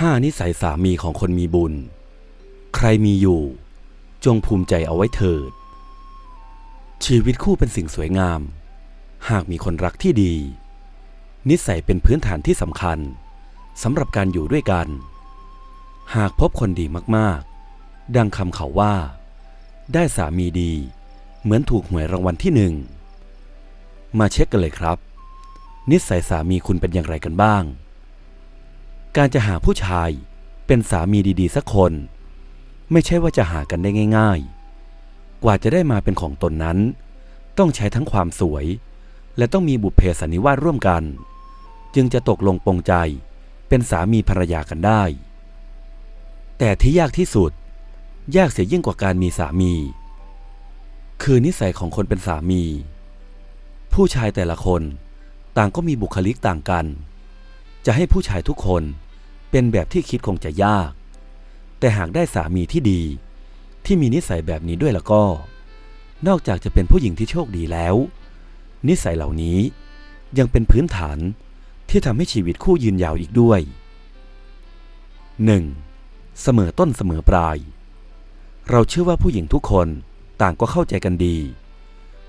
ห้านิสัยสามีของคนมีบุญ ใครมีอยู่ จงภูมิใจเอาไว้เถิด ชีวิตคู่เป็นสิ่งสวยงาม หากมีคนรักที่ดี นิสัยเป็นพื้นฐานที่สำคัญสำหรับการอยู่ด้วยกัน หากพบคนดีมากๆ ดังคำเขาว่า ได้สามีดี เหมือนถูกหวยรางวัลที่หนึ่ง มาเช็คกันเลยครับ นิสัยสามีคุณเป็นอย่างไรกันบ้าง การจะหาผู้ชายเป็นสามีดีๆ สักคน ไม่ใช่ว่าจะหากันได้ง่าย ๆ กว่าจะได้มาเป็นของตนนั้น ต้องใช้ทั้งความสวย และต้องมีบุพเพสันนิวาสร่วมกัน จึงจะตกลงปรงใจเป็นสามีภรรยากันได้ แต่ที่ยากที่สุด ยากเสียยิ่งกว่าการมีสามี คือนิสัยของคนเป็นสามี ผู้ชายแต่ละคนต่างก็มีบุคลิกต่างกัน จะให้ผู้ชายทุกคน เป็นแบบที่คิดคงจะยาก แต่หากได้สามีที่ดี ที่มีนิสัยแบบนี้ด้วยแล้วก็ นอกจากจะเป็นผู้หญิงที่โชคดีแล้ว นิสัยเหล่านี้ยังเป็นพื้นฐานที่ทำให้ชีวิตคู่ยืนยาวอีกด้วย 1. เสมอต้นเสมอปลาย เราเชื่อว่าผู้หญิงทุกคนต่างก็เข้าใจกันดี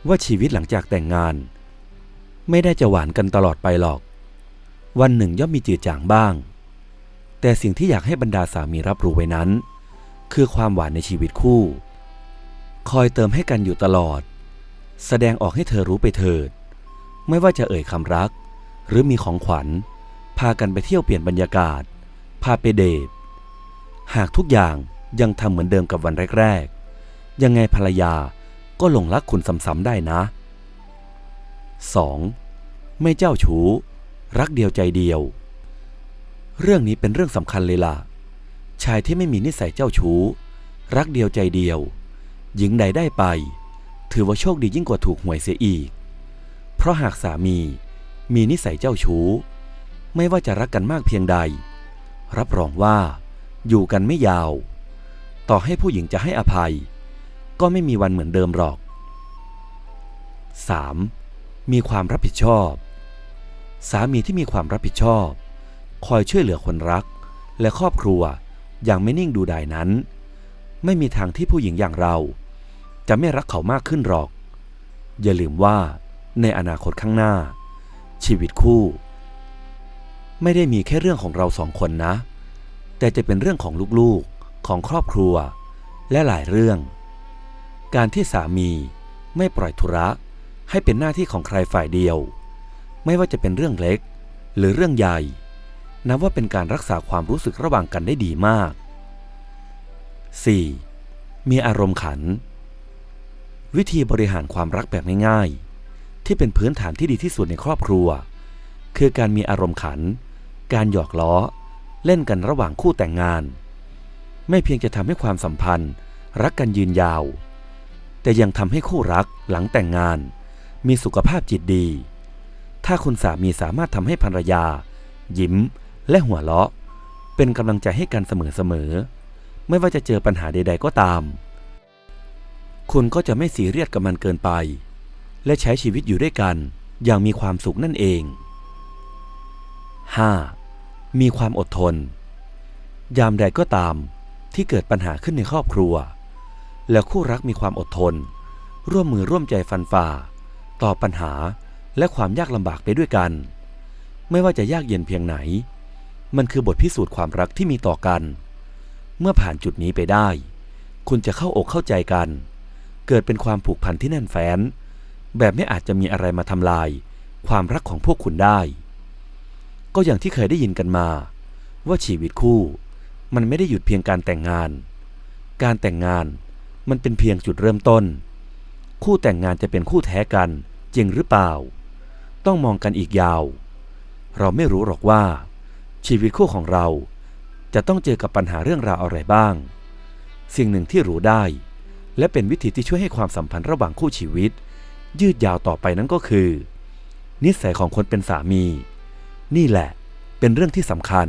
ว่าชีวิตหลังจากแต่งงาน ไม่ได้จะหวานกันตลอดไปหรอก วันหนึ่งย่อมมีจืดจางบ้าง แต่สิ่งที่อยากให้บรรดาสามีรับรู้ไว้นั้น คือความหวานในชีวิตคู่ คอยเติมให้กันอยู่ตลอด แสดงออกให้เธอรู้ไปเถิด ไม่ว่าจะเอ่ยคำรัก หรือมีของขวัญ พากันไปเที่ยวเปลี่ยนบรรยากาศ พาไปเดท หากทุกอย่างยังทำเหมือนเดิมกับวันแรก ๆ ยังไงภรรยาก็หลงรักคุณซ้ำๆได้นะ 2. ไม่เจ้าชู้ รักเดียวใจเดียว เรื่องนี้เป็นเรื่องสำคัญเลยล่ะ ชายที่ไม่มีนิสัยเจ้าชู้ รักเดียวใจเดียว หญิงใดได้ไป ถือว่าโชคดียิ่งกว่าถูกหวยเสียอีก เพราะหากสามีมีนิสัยเจ้าชู้ ไม่ว่าจะรักกันมากเพียงใด รับรองว่าอยู่กันไม่ยาว ต่อให้ผู้หญิงจะให้อภัย ก็ไม่มีวันเหมือนเดิมหรอก 3. มีความรับผิดชอบ สามีที่มีความรับผิดชอบ คอยช่วยเหลือคนรัก และครอบครัวอย่างไม่นิ่งดูดายนั้น ไม่มีทางที่ผู้หญิงอย่างเรา จะไม่รักเขามากขึ้นหรอก อย่าลืมว่าในอนาคตข้างหน้า ชีวิตคู่ ไม่ได้มีแค่เรื่องของเราสองคนนะ แต่จะเป็นเรื่องของลูกๆของครอบครัว และหลายเรื่อง การที่สามีไม่ปล่อยธุระให้เป็นหน้าที่ของใครฝ่ายเดียว ไม่ว่าจะเป็นเรื่องเล็ก หรือเรื่องใหญ่ นับว่าเป็นการรักษาความรู้สึกระหว่างกันได้ดีมาก 4. มีอารมณ์ขัน วิธีบริหารความรักแบบง่ายๆ ที่เป็นพื้นฐานที่ดีที่สุดในครอบครัว คือการมีอารมณ์ขัน การหยอกล้อ เล่นกันระหว่างคู่แต่งงาน ไม่เพียงจะทำให้ความสัมพันธ์ รักกันยืนยาว แต่ยังทำให้คู่รักหลังแต่งงาน มีสุขภาพจิตดี ถ้าคุณสามีสามารถทำให้ภรรยา ยิ้ม และหัวเราะ เป็นกำลังใจให้กันเสมอๆ ไม่ว่าจะเจอปัญหาใด ๆ ก็ตาม คุณก็จะไม่สีเรียสกับมันเกินไป และใช้ชีวิตอยู่ด้วยกันอย่างมีความสุขนั่นเอง 5. มีความอดทน ยามใดก็ตามที่เกิดปัญหาขึ้นในครอบครัว แล้วคู่รักมีความอดทน ร่วมมือร่วมใจฟันฝ่า ต่อปัญหาและความยากลำบากไปด้วยกัน ไม่ว่าจะยากเย็นเพียงไหน มันคือบทพิสูจน์ความรักที่มีต่อกัน เมื่อผ่านจุดนี้ไปได้ คุณจะเข้าอกเข้าใจกัน เกิดเป็นความผูกพันที่แน่นแฟ้น แบบไม่อาจจะมีอะไรมาทำลาย ความรักของพวกคุณได้ ก็อย่างที่เคยได้ยินกันมา ว่าชีวิตคู่ มันไม่ได้หยุดเพียงการแต่งงาน การแต่งงานมันเป็นเพียงจุดเริ่มต้น คู่แต่งงานจะเป็นคู่แท้กันจริงหรือเปล่า ต้องมองกันอีกยาว เราไม่รู้หรอกว่า ชีวิตคู่ของเราจะต้องเจอกับปัญหาเรื่องราวอะไรบ้าง สิ่งหนึ่งที่รู้ได้ และเป็นวิธีที่ช่วยให้ความสัมพันธ์ระหว่างคู่ชีวิต ยืดยาวต่อไปนั้นก็คือ นิสัยของคนเป็นสามี นี่แหละเป็นเรื่องที่สำคัญ